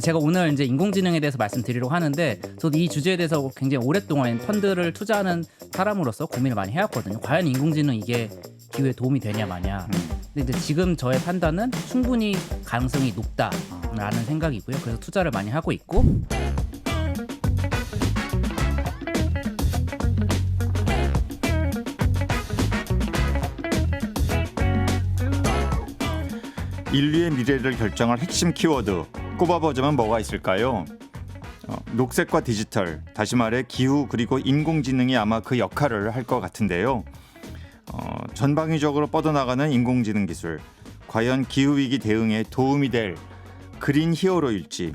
제가 오늘 이제 인공지능에 대해서 말씀드리려고 하는데 저도 이 주제에 대해서 굉장히 오랫동안 펀드를 투자하는 사람으로서 고민을 많이 해왔거든요. 과연 인공지능 이게 기후에 도움이 되냐 마냐. 근데 이제 지금 저의 판단은 충분히 가능성이 높다라는 생각이고요. 그래서 투자를 많이 하고 있고 인류의 미래를 결정할 핵심 키워드 꼽아보자면 뭐가 있을까요? 어, 녹색과 디지털, 다시 말해 기후 그리고 인공지능이 아마 그 역할을 할 것 같은데요. 어, 전방위적으로 뻗어나가는 인공지능 기술, 과연 기후 위기 대응에 도움이 될 그린 히어로일지,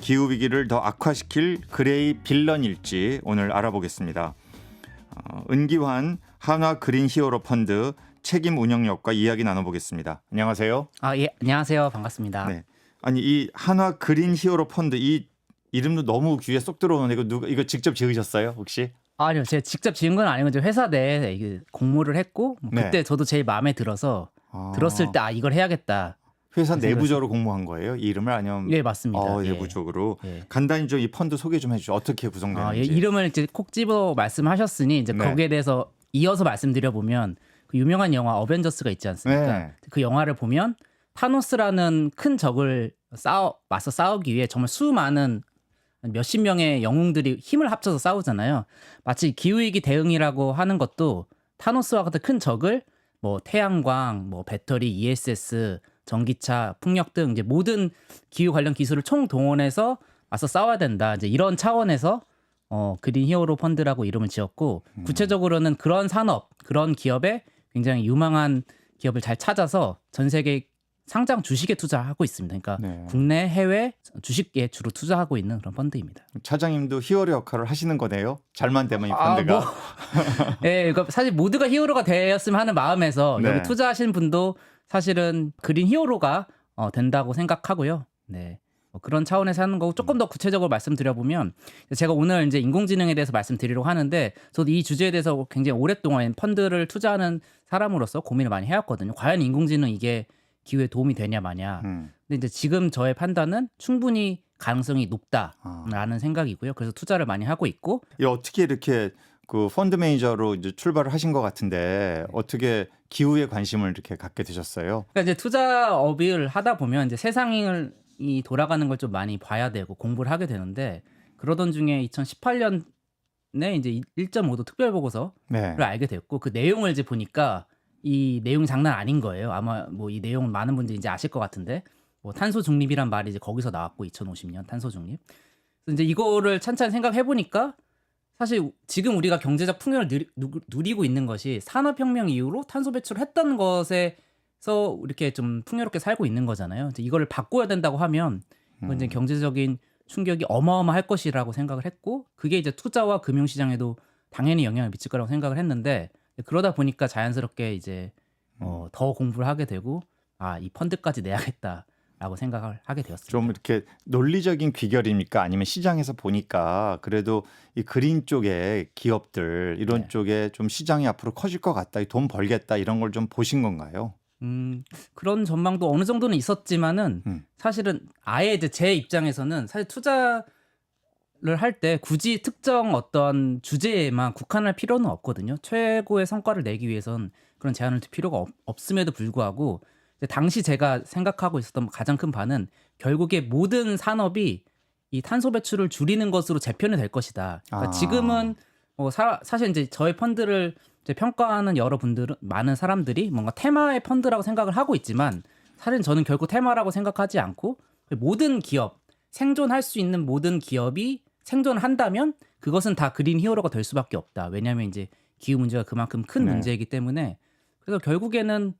기후 위기를 더 악화시킬 그레이 빌런일지 오늘 알아보겠습니다. 어, 은기환 한화 그린 히어로 펀드 책임 운영력과 이야기 나눠보겠습니다. 안녕하세요. 아 예 안녕하세요 반갑습니다. 네. 아니 이 한화 그린 히어로 펀드 이 이름도 너무 귀에 쏙 들어오는데 이거 누가 이거 직접 지으셨어요 혹시? 아니요 제가 직접 지은 건 아니고 이제 회사 내에 이게 공모를 했고 뭐 네. 그때 저도 제일 마음에 들어서 아, 들었을 때 아 이걸 해야겠다. 회사 내부적으로 공모한 거예요? 이 이름을 아니면 예 맞습니다. 어, 예. 내부적으로 예. 간단히 좀 이 펀드 소개 좀 해주죠. 어떻게 아, 예, 구성되는지. 이름을 이제 콕 집어 말씀하셨으니 이제 네. 거기에 대해서 이어서 말씀드려 보면 그 유명한 영화 어벤져스가 있지 않습니까? 네. 그 영화를 보면 타노스라는 큰 적을 싸워 맞서 싸우기 위해 정말 수많은 몇십 명의 영웅들이 힘을 합쳐서 싸우잖아요. 마치 기후위기 대응이라고 하는 것도 타노스와 같은 큰 적을 뭐 태양광, 뭐 배터리, ESS, 전기차, 풍력 등 이제 모든 기후 관련 기술을 총 동원해서 맞서 싸워야 된다. 이제 이런 차원에서 어 그린 히어로 펀드라고 이름을 지었고 구체적으로는 그런 산업, 그런 기업에 굉장히 유망한 기업을 잘 찾아서 전 세계 상장 주식에 투자하고 있습니다. 그러니까 네. 국내 해외 주식에 주로 투자하고 있는 그런 펀드입니다. 차장님도 히어로 역할을 하시는 거네요. 잘만 되면 이 아, 펀드가. 뭐. 예, 그러니까 사실 모두가 히어로가 되었으면 하는 마음에서 네. 여기 투자하시는 분도 사실은 그린 히어로가 어, 된다고 생각하고요. 네. 뭐 그런 차원에서 하는 거고 조금 더 구체적으로 말씀드려 보면 제가 오늘 이제 인공지능에 대해서 말씀드리려고 하는데 저도 이 주제에 대해서 굉장히 오랫동안 펀드를 투자하는 사람으로서 고민을 많이 해왔거든요. 과연 인공지능 이게 기후에 도움이 되냐 마냐. 음. 근데 이제 지금 저의 판단은 충분히 가능성이 아. 높다라는 생각이고요. 그래서 투자를 많이 하고 있고 이 어떻게 이렇게 그 펀드 매니저로 이제 출발을 하신 것 같은데 어떻게 기후에 관심을 이렇게 갖게 되셨어요? 그러니까 이제 투자업을 하다 보면 이제 세상을 이 돌아가는 걸 좀 많이 봐야 되고 공부를 하게 되는데 그러던 중에 2018년에 이제 1.5도 특별 보고서를 네. 알게 됐고 그 내용을 이제 보니까 이 내용이 장난 아닌 거예요. 아마 뭐 이 내용은 많은 분들이 이제 아실 것 같은데 뭐 탄소 중립이란 말이 이제 거기서 나왔고 2050년 탄소 중립. 그래서 이제 이거를 찬찬히 생각해 보니까 사실 지금 우리가 경제적 풍요를 누리, 누- 누리고 있는 것이 산업혁명 이후로 탄소 배출을 했던 것에 서 이렇게 좀 풍요롭게 살고 있는 거잖아요. 이거를 바꿔야 된다고 하면 그건 이제 경제적인 충격이 어마어마할 것이라고 생각을 했고 그게 이제 투자와 금융 시장에도 당연히 영향을 미칠 거라고 생각을 했는데 그러다 보니까 자연스럽게 이제 어, 더 공부를 하게 되고 아 이 펀드까지 내야겠다 라고 생각을 하게 되었습니다. 좀 이렇게 논리적인 귀결입니까? 아니면 시장에서 보니까 그래도 이 그린 쪽의 기업들 이런 네. 쪽에 좀 시장이 앞으로 커질 것 같다, 돈 벌겠다 이런 걸 좀 보신 건가요? 음, 그런 전망도 어느 정도는 있었지만은 음. 사실은 아예 이제 제 입장에서는 사실 투자 를 할 때 굳이 특정 어떤 주제에만 국한할 필요는 없거든요. 최고의 성과를 내기 위해선 그런 제한을 둘 필요가 없, 없음에도 불구하고 당시 제가 생각하고 있었던 가장 큰 바는 결국에 모든 산업이 이 탄소 배출을 줄이는 것으로 재편이 될 것이다. 그러니까 아. 지금은 뭐 사, 사실 이제 저의 펀드를 이제 평가하는 여러분들은 많은 사람들이 뭔가 테마의 펀드라고 생각을 하고 있지만 사실 저는 결국 테마라고 생각하지 않고 모든 기업 생존할 수 있는 모든 기업이 생존한다면 그것은 다 그린 히어로가 될 수밖에 없다. 왜냐하면 이제 기후 문제가 그만큼 큰 네. 문제이기 때문에 그래서 결국에는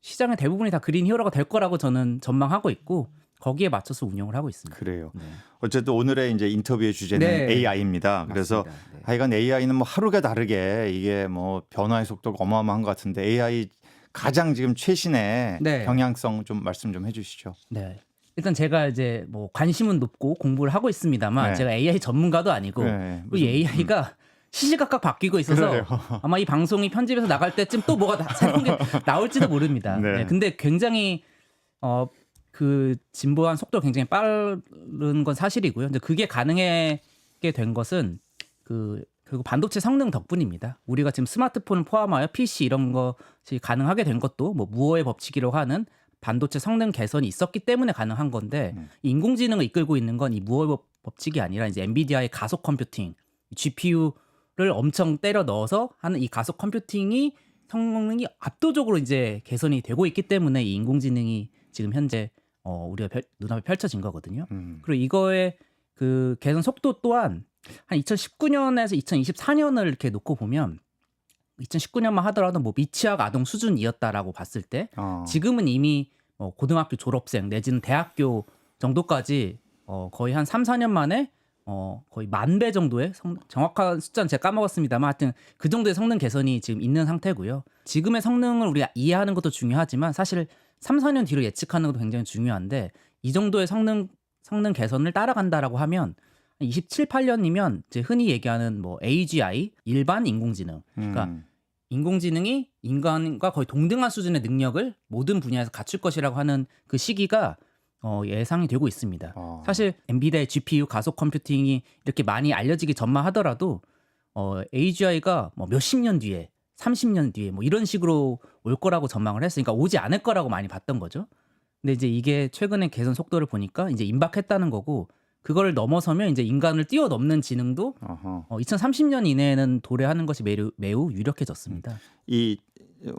시장의 대부분이 다 그린 히어로가 될 거라고 저는 전망하고 있고 거기에 맞춰서 운영을 하고 있습니다. 그래요. 네. 어쨌든 오늘의 이제 인터뷰의 주제는 네. AI입니다. 그래서 맞습니다. 네. 하여간 AI는 뭐 하루가 다르게 이게 뭐 변화의 속도가 어마어마한 것 같은데 AI 가장 지금 최신의 네. 경향성 좀 말씀 좀 해주시죠. 네. 일단 제가 이제 뭐 관심은 높고 공부를 하고 있습니다만 네. 제가 AI 전문가도 아니고 네, 이 AI가 시시각각 바뀌고 있어서 그래요. 아마 이 방송이 편집해서 나갈 때쯤 또 뭐가 나- 새로운 게 나올지도 모릅니다. 네. 네, 근데 굉장히 어 그 진보한 속도 가 굉장히 빠른 건 사실이고요. 근데 그게 가능하게 된 것은 그 결국 반도체 성능 덕분입니다. 우리가 지금 스마트폰을 포함하여 PC 이런 것이 가능하게 된 것도 뭐 무어의 법칙이라고 하는 반도체 성능 개선이 있었기 때문에 가능한 건데 음. 이 인공지능을 이끌고 있는 건 이 무어의 법- 법칙이 아니라 이제 엔비디아의 가속 컴퓨팅, GPU를 엄청 때려 넣어서 하는 이 가속 컴퓨팅이 성능이 압도적으로 이제 개선이 되고 있기 때문에 이 인공지능이 지금 현재 어 우리가 펼- 눈앞에 펼쳐진 거거든요. 음. 그리고 이거의 그 개선 속도 또한 한 2019년에서 2024년을 이렇게 놓고 보면 2019년만 하더라도 뭐 미취학 아동 수준이었다라고 봤을 때 어. 지금은 이미 뭐 고등학교 졸업생 내지는 대학교 정도까지 어 거의 한 3, 4년 만에 어 거의 만 배 정도의 성, 정확한 숫자는 제가 까먹었습니다만 하여튼 그 정도의 성능 개선이 지금 있는 상태고요. 지금의 성능을 우리가 이해하는 것도 중요하지만 사실 3, 4년 뒤로 예측하는 것도 굉장히 중요한데 이 정도의 성능 성능 개선을 따라간다라고 하면 27, 8년이면 이제 흔히 얘기하는 뭐 AGI 일반 인공지능 그러니까 음. 인공지능이 인간과 거의 동등한 수준의 능력을 모든 분야에서 갖출 것이라고 하는 그 시기가 어, 예상이 되고 있습니다. 어. 사실 엔비디아의 GPU 가속 컴퓨팅이 이렇게 많이 알려지기 전만 하더라도 어, AGI가 뭐 몇십 년 뒤에 30년 뒤에 뭐 이런 식으로 올 거라고 전망을 했으니까 오지 않을 거라고 많이 봤던 거죠. 근데 이제 이게 최근에 개선 속도를 보니까 이제 임박했다는 거고 그거를 넘어서면 이제 인간을 뛰어넘는 지능도 어허. 어, 2030년 이내에는 도래하는 것이 매우, 매우 유력해졌습니다. 이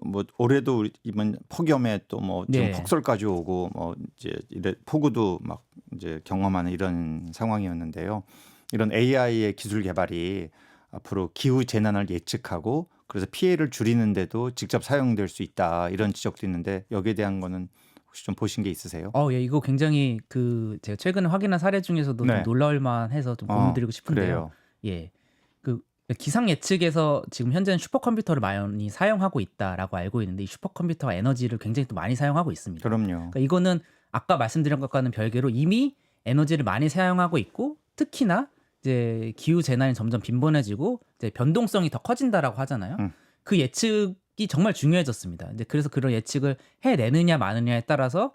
뭐 올해도 이번 폭염에 또뭐 지금 네. 폭설까지 오고 뭐 이제 이래 폭우도 막 이제 경험하는 이런 상황이었는데요. 이런 AI의 기술 개발이 앞으로 기후 재난을 예측하고 그래서 피해를 줄이는데도 직접 사용될 수 있다 이런 지적도 있는데 여기에 대한 거는 혹시 좀 보신 게 있으세요? 어, 예, 이거 굉장히 그 제가 최근에 확인한 사례 중에서도 네. 좀 놀라울 만해서 좀 어, 공유드리고 싶은데요. 그래요. 예. 그 기상 예측에서 지금 현재는 슈퍼컴퓨터를 많이 사용하고 있다라고 알고 있는데 이 슈퍼컴퓨터가 에너지를 굉장히 또 많이 사용하고 있습니다. 그럼요. 그러니까 이거는 아까 말씀드린 것과는 별개로 이미 에너지를 많이 사용하고 있고 특히나 이제 기후 재난이 점점 빈번해지고 이제 변동성이 더 커진다라고 하잖아요. 음. 그 예측이 정말 중요해졌습니다. 이제 그래서 그런 예측을 해내느냐 마느냐에 따라서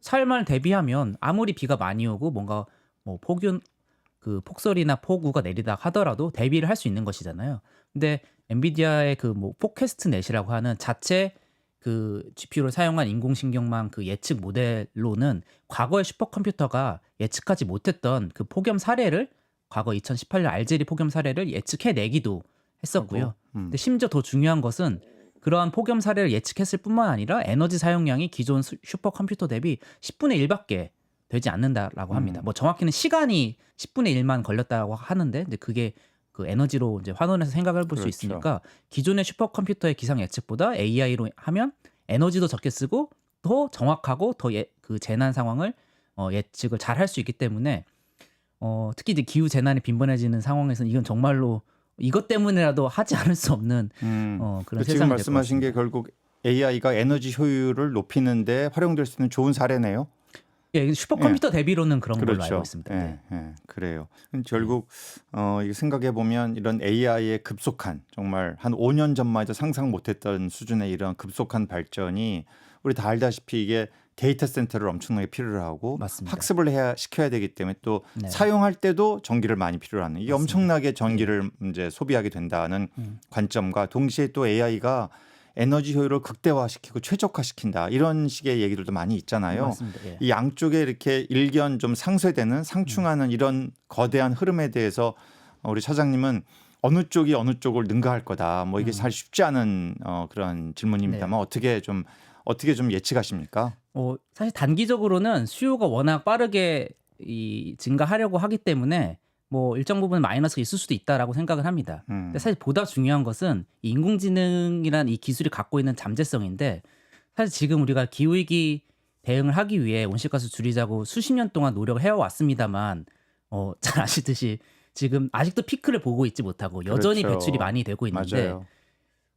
설만 대비하면 아무리 비가 많이 오고 뭔가 뭐 폭균 그 폭설이나 폭우가 내리다 하더라도 대비를 할 수 있는 것이잖아요. 근데 엔비디아의 그 뭐 포캐스트 넷이라고 하는 자체 그 GPU를 사용한 인공신경망 그 예측 모델로는 과거의 슈퍼컴퓨터가 예측하지 못했던 그 폭염 사례를 과거 2018년 알제리 폭염 사례를 예측해내기도 했었고요. 음. 근데 심지어 더 중요한 것은 그러한 폭염 사례를 예측했을 뿐만 아니라 에너지 사용량이 기존 수- 슈퍼컴퓨터 대비 10분의 1밖에 되지 않는다라고 합니다. 음. 뭐 정확히는 시간이 10분의 1만 걸렸다고 하는데 이제 그게 그 에너지로 이제 환원해서 생각을 볼수 그렇죠. 있으니까 기존의 슈퍼컴퓨터의 기상 예측보다 AI로 하면 에너지도 적게 쓰고 더 정확하고 더 그 재난 상황을 어, 예측을 잘 할 수 있기 때문에 어, 특히 이제 기후 재난이 빈번해지는 상황에서는 이건 정말로 이것 때문에라도 하지 않을 수 없는 음. 어, 그런 지금 세상이 말씀하신 게 결국 AI가 에너지 효율을 높이는데 활용될 수 있는 좋은 사례네요. 예, 슈퍼컴퓨터 대비로는 그런 걸로 그렇죠. 알고 있습니다. 예, 네. 예, 그래요. 결국 어, 생각해 보면 이런 AI의 급속한 정말 한 5년 전만 해도 상상 못했던 수준의 이런 급속한 발전이 우리 다 알다시피 이게 데이터 센터를 엄청나게 필요로 하고 맞습니다. 학습을 해야 시켜야 되기 때문에 또 네. 사용할 때도 전기를 많이 필요로 하는 이게. 엄청나게 전기를 이제 소비하게 된다는 음. 관점과 동시에 또 AI가 에너지 효율을 극대화시키고 최적화시킨다 이런 식의 얘기들도 많이 있잖아요. 예. 이 양쪽에 이렇게 일견 좀 상쇄되는 음. 상충하는 이런 거대한 흐름에 대해서 어, 우리 차장님은 어느 쪽이 어느 쪽을 능가할 거다. 뭐 이게 음. 잘 쉽지 않은 어, 그런 질문입니다만 네. 어떻게 좀 어떻게 좀 예측하십니까? 어, 사실 단기적으로는 수요가 워낙 빠르게 이 증가하려고 하기 때문에 뭐 일정 부분 마이너스가 있을 수도 있다라고 생각을 합니다. 음. 근데 사실 보다 중요한 것은 이 인공지능이란 이 기술이 갖고 있는 잠재성인데 사실 지금 우리가 기후 위기 대응을 하기 위해 온실가스 줄이자고 수십 년 동안 노력을 해왔습니다만 어, 잘 아시듯이 지금 아직도 피크를 보고 있지 못하고 여전히 그렇죠. 배출이 많이 되고 있는데 맞아요.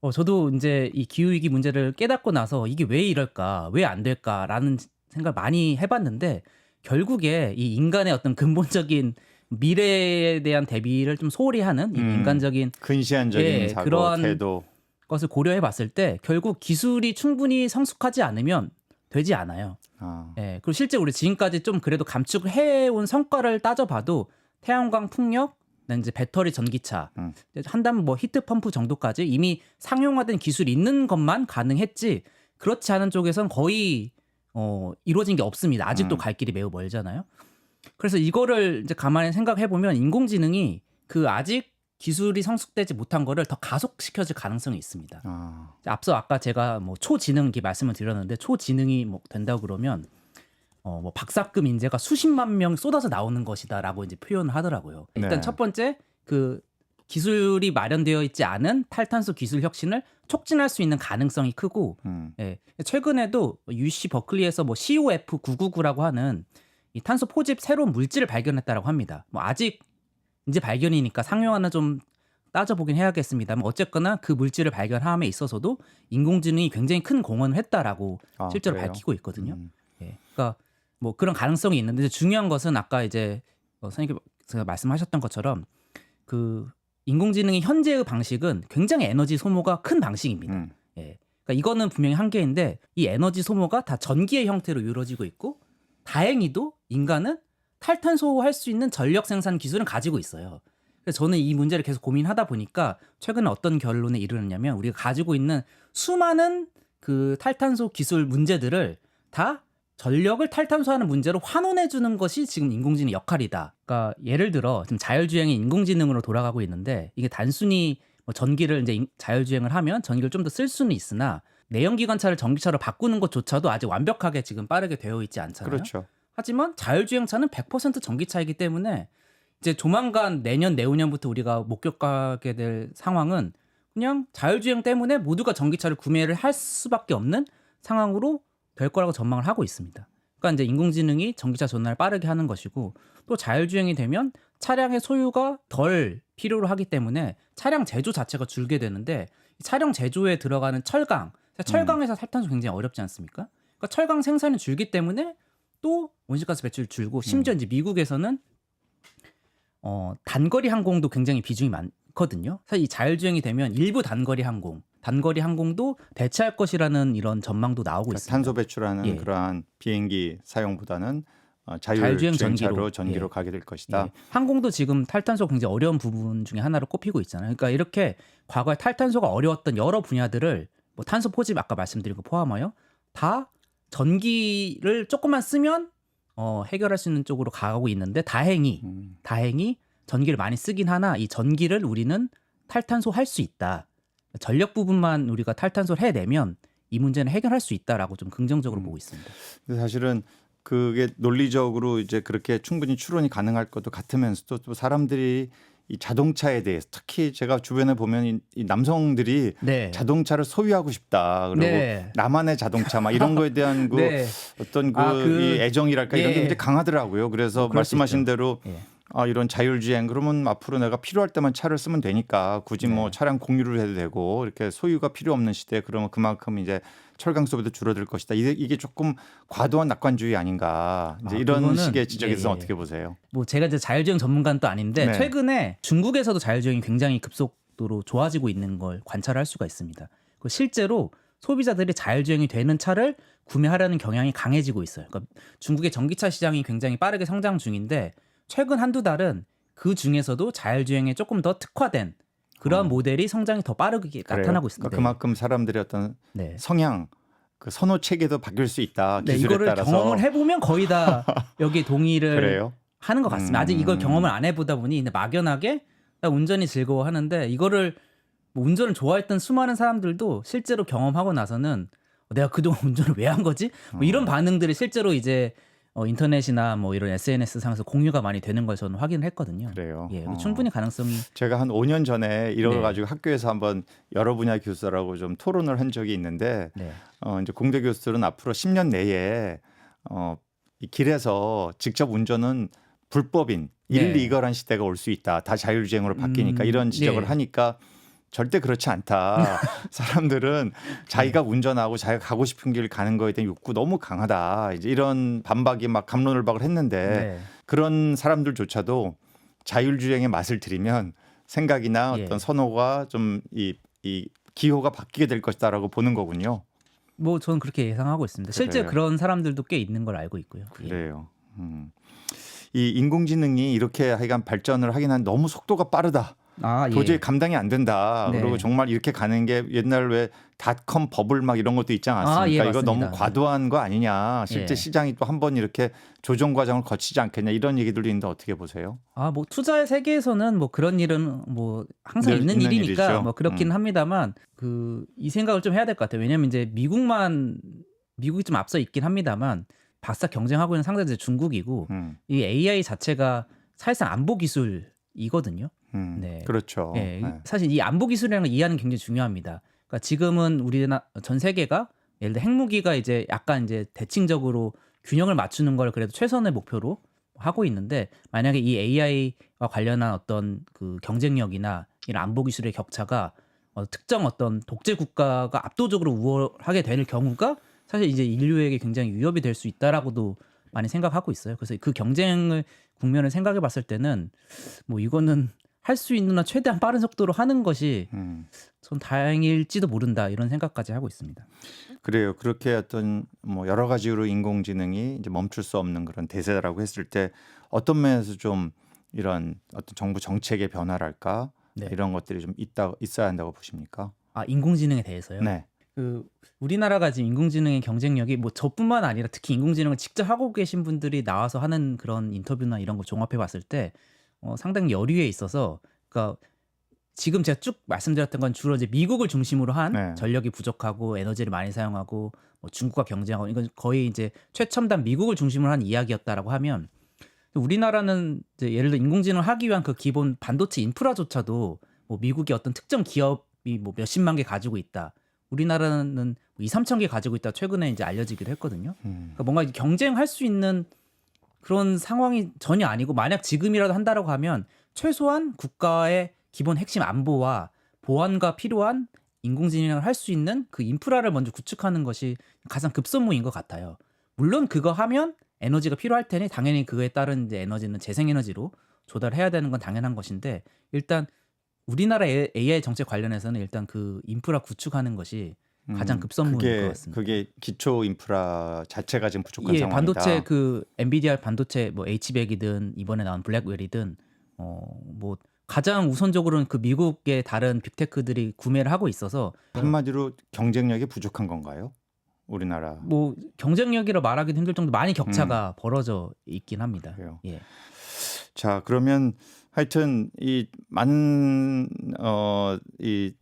어, 저도 이제 이 기후 위기 문제를 깨닫고 나서 이게 왜 이럴까, 왜 안 될까라는 생각을 많이 해 봤는데 결국에 이 인간의 어떤 근본적인 미래에 대한 대비를 좀 소홀히 하는 이 음. 인간적인 근시안적인 예, 사고 그러한 태도. 것을 고려해 봤을 때 결국 기술이 충분히 성숙하지 않으면 되지 않아요. 아, 예. 그리고 실제 우리 지금까지 좀 그래도 감축을 해 온 성과를 따져 봐도 태양광 풍력, 이제 배터리 전기차, 음. 한다면 뭐 히트 펌프 정도까지 이미 상용화된 기술이 있는 것만 가능했지 그렇지 않은 쪽에선 거의 어, 이루어진 게 없습니다. 아직도 음. 갈 길이 매우 멀잖아요. 그래서 이거를 이제 가만히 생각해 보면 인공지능이 그 아직 기술이 성숙되지 못한 거를 더 가속시켜줄 가능성이 있습니다. 아, 앞서 아까 제가 뭐 초지능 이렇게 말씀을 드렸는데 초지능이 뭐 된다고 그러면 어 뭐 박사급 인재가 수십만 명 쏟아져 나오는 것이다라고 이제 표현을 하더라고요. 일단 네. 첫 번째 그 기술이 마련되어 있지 않은 탈탄소 기술 혁신을 촉진할 수 있는 가능성이 크고 음, 예. 최근에도 UC 버클리에서 뭐 COF 999라고 하는 이 탄소 포집 새로운 물질을 발견했다라고 합니다. 뭐 아직 이제 발견이니까 상용화는 좀 따져보긴 해야겠습니다만 어쨌거나 그 물질을 발견함에 있어서도 인공지능이 굉장히 큰 공헌을 했다라고 아, 실제로 그래요? 밝히고 있거든요. 음, 예. 그러니까 뭐 그런 가능성이 있는데 중요한 것은 아까 이제 어, 선생님께서 말씀하셨던 것처럼 그 인공지능의 현재의 방식은 굉장히 에너지 소모가 큰 방식입니다. 음, 예. 그러니까 이거는 분명히 한계인데 이 에너지 소모가 다 전기의 형태로 이루어지고 있고 다행히도 인간은 탈탄소할 수 있는 전력 생산 기술은 가지고 있어요. 그래서 저는 이 문제를 계속 고민하다 보니까 최근에 어떤 결론에 이르렀냐면 우리가 가지고 있는 수많은 그 탈탄소 기술 문제들을 다 전력을 탈탄소하는 문제로 환원해 주는 것이 지금 인공지능 역할이다. 그러니까 예를 들어 지금 자율주행이 인공지능으로 돌아가고 있는데 이게 단순히 뭐 전기를 이제 인- 자율주행을 하면 전기를 좀 더 쓸 수는 있으나 내연기관차를 전기차로 바꾸는 것조차도 아직 완벽하게 지금 빠르게 되어 있지 않잖아요. 그렇죠. 하지만 자율주행차는 100% 전기차이기 때문에 이제 조만간 내년 내후년부터 우리가 목격하게 될 상황은 그냥 자율주행 때문에 모두가 전기차를 구매를 할 수밖에 없는 상황으로 될 거라고 전망을 하고 있습니다. 그러니까 이제 인공지능이 전기차 전환을 빠르게 하는 것이고 또 자율주행이 되면 차량의 소유가 덜 필요로 하기 때문에 차량 제조 자체가 줄게 되는데 이 차량 제조에 들어가는 철강, 철강에서 탈탄소 굉장히 어렵지 않습니까? 그러니까 철강 생산이 줄기 때문에 또 온실가스 배출이 줄고 심지어 이제 미국에서는 어, 단거리 항공도 굉장히 비중이 많거든요. 사실 이 자율주행이 되면 일부 단거리 항공, 단거리 항공도 대체할 것이라는 이런 전망도 나오고 그러니까 있습니다. 탄소 배출하는 예. 그러한 비행기 사용보다는 어, 자율주행 자율주행차로 전기로. 전기로 예. 가게 될 것이다. 예. 항공도 지금 탈탄소 굉장히 어려운 부분 중에 하나로 꼽히고 있잖아요. 그러니까 이렇게 과거에 탈탄소가 어려웠던 여러 분야들을 뭐 탄소 포집 아까 말씀드린 거 포함하여 다 전기를 조금만 쓰면 어, 해결할 수 있는 쪽으로 가고 있는데 다행히 음, 다행히 전기를 많이 쓰긴 하나 이 전기를 우리는 탈탄소 할 수 있다. 전력 부분만 우리가 탈탄소를 해내면 이 문제는 해결할 수 있다라고 좀 긍정적으로 음. 보고 있습니다. 근데 사실은 그게 논리적으로 이제 그렇게 충분히 추론이 가능할 것도 같으면서도 또 사람들이 이 자동차에 대해서 특히 제가 주변에 보면 이, 이 남성들이 네. 자동차를 소유하고 싶다. 그리고 네. 나만의 자동차 막 이런 거에 대한 그 네. 어떤 그, 아, 그- 이 애정이랄까 이런 게 예. 굉장히 강하더라고요. 그래서 말씀하신. 대로 예. 아 이런 자율주행 그러면 앞으로 내가 필요할 때만 차를 쓰면 되니까 굳이 뭐 네. 차량 공유를 해도 되고 이렇게 소유가 필요 없는 시대에 그러면 그만큼 이제 철강 소비도 줄어들 것이다. 이게, 이게 조금 과도한 낙관주의 아닌가 이제 아, 이런 식의 지적에서 예, 예. 어떻게 보세요? 뭐 제가 이제 자율주행 전문가는 또 아닌데 네. 최근에 중국에서도 자율주행이 굉장히 급속도로 좋아지고 있는 걸 관찰할 수가 있습니다. 그 실제로 소비자들이 자율주행이 되는 차를 구매하려는 경향이 강해지고 있어요. 그러니까 중국의 전기차 시장이 굉장히 빠르게 성장 중인데 최근 한두 달은 그 중에서도 자율주행에 조금 더 특화된 그런 어. 모델이 성장이 더 빠르게 그래요? 나타나고 있습니다. 그러니까 그만큼 사람들의 어떤 네. 성향 그 선호 체계도 바뀔 수 있다. 네, 기술에 이거를 따라서 경험을 해보면 거의 다 여기 동의를. 하는 것 같습니다. 아직 음. 이걸 경험을 안 해보다 보니 막연하게 나 운전이 즐거워하는데 이거를 뭐 운전을 좋아했던 수많은 사람들도 실제로 경험하고 나서는 내가 그동안 운전을 왜 한 거지? 뭐 이런 어. 반응들이 실제로 이제 어, 인터넷이나 뭐 이런 SNS 상에서 공유가 많이 되는 걸 저는 확인을 했거든요. 그래요. 예, 어. 충분히 가능성이 제가 한 5년 전에 이러 네. 가지고 학교에서 한번 여러 분야 교수들하고 좀 토론을 한 적이 있는데 네. 어 이제 공대 교수들은 앞으로 10년 내에 어 이 길에서 직접 운전은 불법인 네. 일리걸한 시대가 올 수 있다. 다 자율주행으로 바뀌니까 음, 이런 지적을 네. 하니까 절대 그렇지 않다. 사람들은 자기가 네. 운전하고 자기가 가고 싶은 길 가는 거에 대한 욕구 너무 강하다. 이제 이런 반박이 막 감론을박을 했는데 네. 그런 사람들조차도 자율주행의 맛을 들이면 생각이나 예. 어떤 선호가 좀이 이 기호가 바뀌게 될 것이다라고 보는 거군요. 뭐 저는 그렇게 예상하고 있습니다. 실제 그래요. 그런 사람들도 꽤 있는 걸 알고 있고요. 예. 그래요. 음. 이 인공지능이 이렇게 하여간 발전을 하긴 한 너무 속도가 빠르다. 아, 예. 도저히 감당이 안 된다. 네. 그리고 정말 이렇게 가는 게 옛날 왜 닷컴 버블 막 이런 것도 있지 않았습니까? 아, 예, 이거. 너무 과도한 거 아니냐. 실제 예. 시장이 또 한 번 이렇게 조정 과정을 거치지 않겠냐 이런 얘기들도 있는데 어떻게 보세요? 아, 뭐 투자의 세계에서는 뭐 그런 일은 뭐 항상 늘 있는, 있는 일이니까 일이죠. 뭐 그렇긴 음. 합니다만 그 이 생각을 좀 해야 될 것 같아요. 왜냐면 이제 미국만 미국이 좀 앞서 있긴 합니다만 바싹 경쟁하고 있는 상대는 이제 중국이고 음, 이 AI 자체가 사실상 안보 기술이거든요. 음, 네. 그렇죠. 예, 이- 네. 사실 이 안보 기술이라는 걸 이해하는 게 굉장히 중요합니다. 그러니까 지금은 우리나 전 세계가 예를 들어 핵무기가 이제 약간 이제 대칭적으로 균형을 맞추는 걸 그래도 최선의 목표로 하고 있는데 만약에 이 AI와 관련한 어떤 그 경쟁력이나 이런 안보 기술의 격차가 어, 특정 어떤 독재 국가가 압도적으로 우월하게 될 경우가 사실 이제 인류에게 굉장히 위협이 될 수 있다라고도 많이 생각하고 있어요. 그래서 그 경쟁을 국면을 생각해 봤을 때는 뭐 이거는 할 수 있는 한 최대한 빠른 속도로 하는 것이 음, 전 다행일지도 모른다 이런 생각까지 하고 있습니다. 그래요. 그렇게 어떤 뭐 여러 가지로 인공지능이 이제 멈출 수 없는 그런 대세라고 했을 때 어떤 면에서 좀 이런 어떤 정부 정책의 변화랄까 네. 이런 것들이 좀 있다 있어야 한다고 보십니까? 아 인공지능에 대해서요. 네. 그 우리나라가 지금 인공지능의 경쟁력이 뭐 저뿐만 아니라 특히 인공지능을 직접 하고 계신 분들이 나와서 하는 그런 인터뷰나 이런 거 종합해 봤을 때 어, 상당히 여류에 있어서 그러니까 지금 제가 쭉 말씀드렸던 건 주로 이제 미국을 중심으로 한 네. 전력이 부족하고 에너지를 많이 사용하고 뭐 중국과 경쟁하고 이건 거의 이제 최첨단 미국을 중심으로 한 이야기였다라고 하면 우리나라는 이제 예를 들어 인공지능을 하기 위한 그 기본 반도체 인프라조차도 뭐 미국의 어떤 특정 기업이 뭐 몇십만 개 가지고 있다. 우리나라는 뭐 2, 3천 개 가지고 있다. 최근에 이제 알려지기도 했거든요. 음, 그러니까 뭔가 경쟁할 수 있는 그런 상황이 전혀 아니고 만약 지금이라도 한다라고 하면 최소한 국가의 기본 핵심 안보와 보안과 필요한 인공지능을 할 수 있는 그 인프라를 먼저 구축하는 것이 가장 급선무인 것 같아요. 물론 그거 하면 에너지가 필요할 테니 당연히 그에 따른 이제 에너지는 재생에너지로 조달해야 되는 건 당연한 것인데 일단 우리나라 AI 정책 관련해서는 일단 그 인프라 구축하는 것이 가장 음, 급선무인 그게, 것 같습니다. 그게 기초 인프라 자체가 지금 부족한 예, 상황이다. 반도체 그 엔비디아 반도체 뭐 H100이든 이번에 나온 블랙웰이든 어뭐 가장 우선적으로는 그 미국의 다른 빅테크들이 구매를 하고 있어서 한마디로 경쟁력이 부족한 건가요? 우리나라. 뭐 경쟁력이라 말하기도 힘들 정도 많이 격차가 벌어져 있긴 합니다. 음. 그래요. 예. 자 그러면 하여튼 이 많은 어이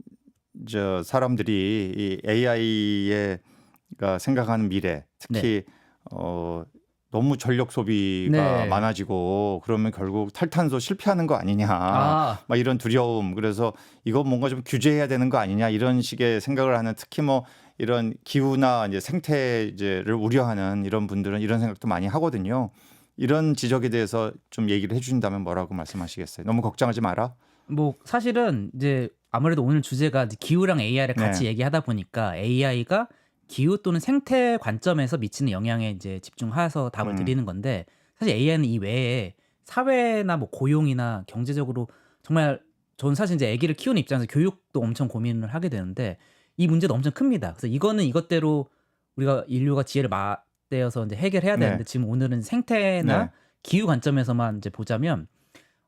저 사람들이 이 AI가 생각하는 미래 특히 어 너무 전력 소비가 네. 많아지고 그러면 결국 탈탄소 실패하는 거 아니냐 아, 막 이런 두려움 그래서 이거 뭔가 좀 규제해야 되는 거 아니냐 이런 식의 생각을 하는 특히 뭐 이런 기후나 이제 생태를 우려하는 이런 분들은 이런 생각도 많이 하거든요. 이런 지적에 대해서 좀 얘기를 해주신다면 뭐라고 말씀하시겠어요? 너무 걱정하지 마라. 뭐 사실은 이제 아무래도 오늘 주제가 기후랑 AI를 같이 네. 얘기하다 보니까 AI가 기후 또는 생태 관점에서 미치는 영향에 이제 집중해서 답을 음. 드리는 건데 사실 AI는 이 외에 사회나 뭐 고용이나 경제적으로 정말 저는 사실 이제 아기를 키우는 입장에서 교육도 엄청 고민을 하게 되는데 이 문제도 엄청 큽니다. 그래서 이거는 이것대로 우리가 인류가 지혜를 맞대어서 이제 해결해야 되는데 네. 지금 오늘은 생태나 네. 기후 관점에서만 이제 보자면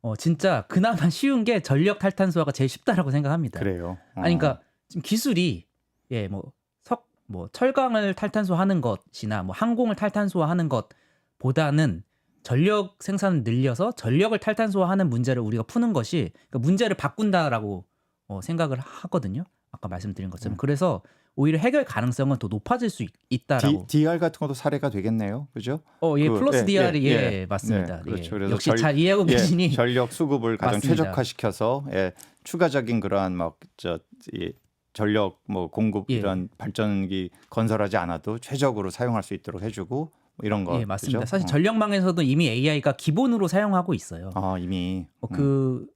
어 진짜 그나마 쉬운 게 전력 탈탄소화가 제일 쉽다라고 생각합니다. 그래요. 어. 아니 그러니까 지금 기술이 예 뭐 석 뭐 철강을 탈탄소하는 것이나 뭐 항공을 탈탄소화하는 것보다는 전력 생산을 늘려서 전력을 탈탄소화하는 문제를 우리가 푸는 것이 그러니까 문제를 바꾼다라고 어, 생각을 하거든요. 아까 말씀드린 것처럼 음. 그래서 오히려 해결 가능성은 더 높아질 수 있, 다라고 D, DR 같은 것도 사례가 되겠네요. 그죠? 어, 예, 그, 플러스 예, DR이 예, 예, 예. 맞습니다. 네, 그렇죠. 예. 그래서 역시 절- 잘 이해하고 계시니 예, 전력 수급을 가장 맞습니다. 최적화시켜서 예, 추가적인 그러한 막저 이 전력 뭐 공급 예. 이런 발전기 건설하지 않아도 최적으로 사용할 수 있도록 해 주고 뭐 이런 거. 예, 맞습니다. 그죠? 사실 어. 전력망에서도 이미 AI가 기본으로 사용하고 있어요. 아 이미 어, 음, 그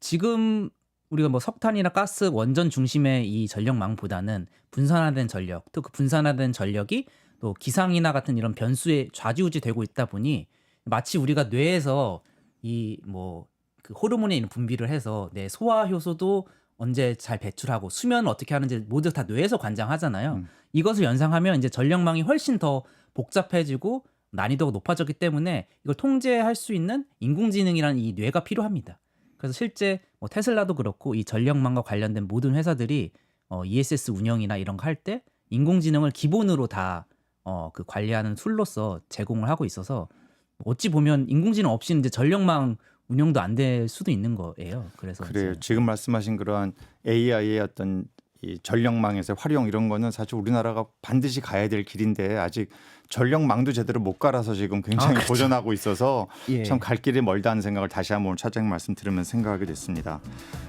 지금 우리가 뭐 석탄이나 가스 원전 중심의 이 전력망보다는 분산화된 전력, 또 그 분산화된 전력이 또 기상이나 같은 이런 변수에 좌지우지 되고 있다 보니 마치 우리가 뇌에서 이 뭐 그 호르몬의 분비를 해서 내 소화 효소도 언제 잘 배출하고 수면을 어떻게 하는지 모두 다 뇌에서 관장하잖아요. 음. 이것을 연상하면 이제 전력망이 훨씬 더 복잡해지고 난이도가 높아졌기 때문에 이걸 통제할 수 있는 인공지능이라는 이 뇌가 필요합니다. 그래서 실제 뭐 테슬라도 그렇고 이 전력망과 관련된 모든 회사들이 어, ESS 운영이나 이런 거 할 때 인공지능을 기본으로 다 어, 그 관리하는 툴로서 제공을 하고 있어서 어찌 보면 인공지능 없이는 이제 전력망 운영도 안 될 수도 있는 거예요. 그래서 그래요. 지금 말씀하신 그러한 AI의 어떤 이 전력망에서 활용 이런 거는 사실 우리나라가 반드시 가야 될 길인데 아직 전력망도 제대로 못 갈아서 지금 굉장히 아, 그렇죠. 고전하고 있어서 예. 참갈 길이 멀다는 생각을 다시 한번 차장님 말씀 들으면서 생각하게 됐습니다.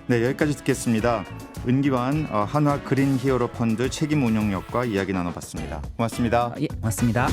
네 여기까지 듣겠습니다. 은기환 어, 한화 그린 히어로 펀드 책임 운영력과 이야기 나눠봤습니다. 고맙습니다. 아, 예, 맞습니다.